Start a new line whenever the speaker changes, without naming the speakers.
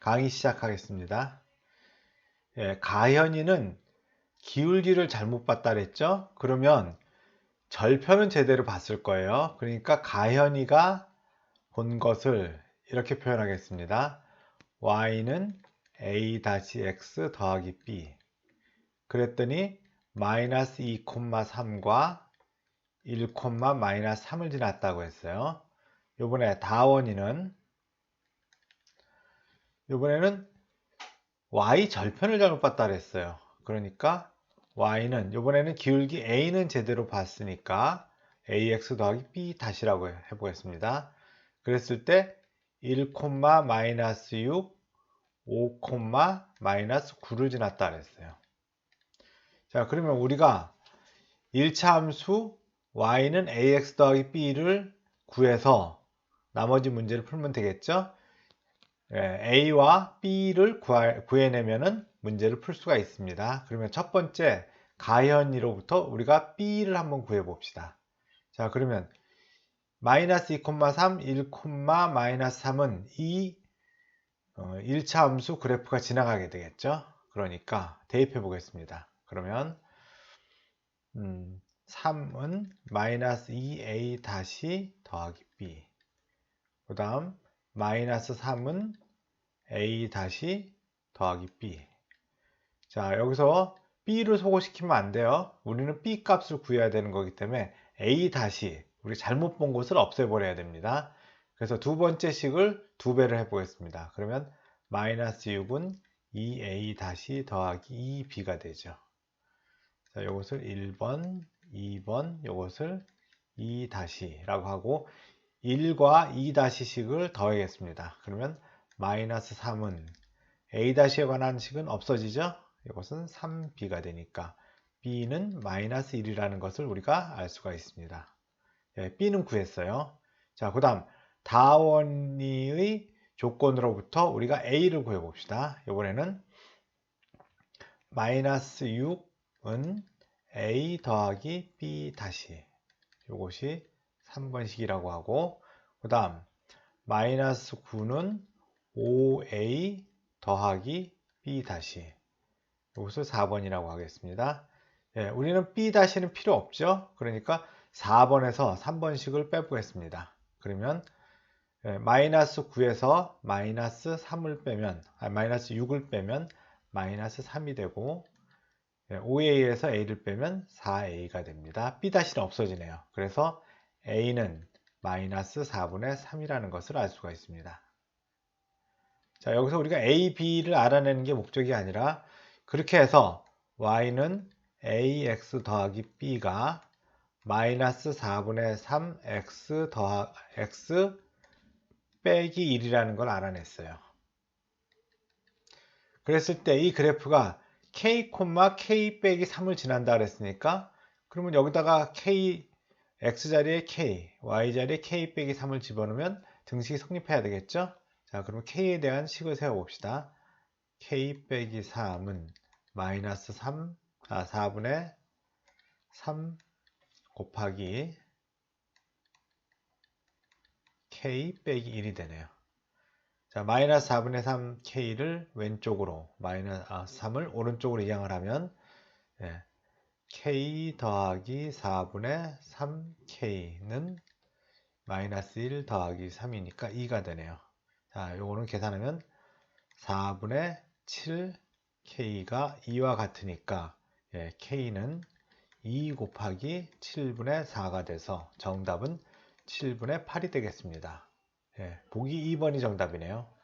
강의 시작하겠습니다. 예, 가현이는 기울기를 잘못 봤다 그랬죠? 그러면 절편은 제대로 봤을 거예요. 그러니까 가현이가 본 것을 이렇게 표현하겠습니다. y는 a-x 더하기 b 그랬더니 마이너스 2,3과 1, 마이너스 3을 지났다고 했어요. 요번에 다원이는 이번에는 y 절편을 잘못 봤다 그랬어요. 그러니까 y는 이번에는 기울기 a는 제대로 봤으니까 ax 더하기 b 다시라고 해보겠습니다. 그랬을 때 1, 마이너스 6, 5, 마이너스 9를 지났다 그랬어요. 자, 그러면 우리가 1차 함수 y는 ax 더하기 b를 구해서 나머지 문제를 풀면 되겠죠? 예, A와 B를 구해내면 문제를 풀 수가 있습니다. 그러면 첫 번째 가현이로부터 우리가 B를 한번 구해 봅시다. 자 그러면 마이너스 2,3, 1, 마이너스 3은 이 1차 어, 함수 그래프가 지나가게 되겠죠. 그러니까 대입해 보겠습니다. 그러면 음, 3은 마이너스 2a 다시 더하기 b 그 다음 마이너스 3은 a 다시 더하기 b. 자 여기서 b를 소거시키면 안 돼요. 우리는 b 값을 구해야 되는 거기 때문에 a 다시 우리 잘못 본 것을 없애버려야 됩니다. 그래서 두 번째 식을 두 배를 해 보겠습니다. 그러면 마이너스 6은 2a 다시 더하기 2b가 되죠. 자 이것을 1번 2번 이것을 2 다시 라고 하고 1과 2-식을 더하겠습니다. 그러면 마이너스 3은 a-에 관한 식은 없어지죠? 이것은 3b가 되니까 b는 마이너스 1이라는 것을 우리가 알 수가 있습니다. 예, b는 구했어요. 자, 그 다음 다원이의 조건으로부터 우리가 a를 구해봅시다. 이번에는 마이너스 6은 a 더하기 b 다시 이것이 3번식이라고 하고 그 다음 마이너스 9는 5a 더하기 b 다시 이것을 4번이라고 하겠습니다. 예, 우리는 b 다시는 필요 없죠. 그러니까 4번에서 3번식을 빼보겠습니다. 그러면 예, 마이너스 9에서 마이너스 3을 빼면 아, 마이너스 6을 빼면 마이너스 3이 되고 예, 5a에서 a를 빼면 4a가 됩니다. b 다시는 없어지네요. 그래서 a는 마이너스 4분의 3이라는 것을 알 수가 있습니다. 자, 여기서 우리가 a, b를 알아내는 게 목적이 아니라 그렇게 해서 y는 ax 더하기 b가 마이너스 4분의 3 x 더하 x 빼기 1이라는 걸 알아냈어요. 그랬을 때 이 그래프가 k, k 빼기 3을 지난다 그랬으니까 그러면 여기다가 k x자리에 k, y자리에 k 빼기 3을 집어넣으면 등식이 성립해야 되겠죠? 자, 그럼 k에 대한 식을 세워봅시다. k 빼기 3은 마이너스 3, 아, 4분의 3 곱하기 k 빼기 1이 되네요. 자, 마이너스 4분의 3 k를 왼쪽으로, 마이너스 아, 3을 오른쪽으로 이항을 하면 예, k 더하기 4분의 3k는 마이너스 1 더하기 3이니까 2가 되네요. 자, 요거는 계산하면 4분의 7k가 2와 같으니까 예, k는 2 곱하기 7분의 4가 돼서 정답은 7분의 8이 되겠습니다. 예, 보기 2번이 정답이네요.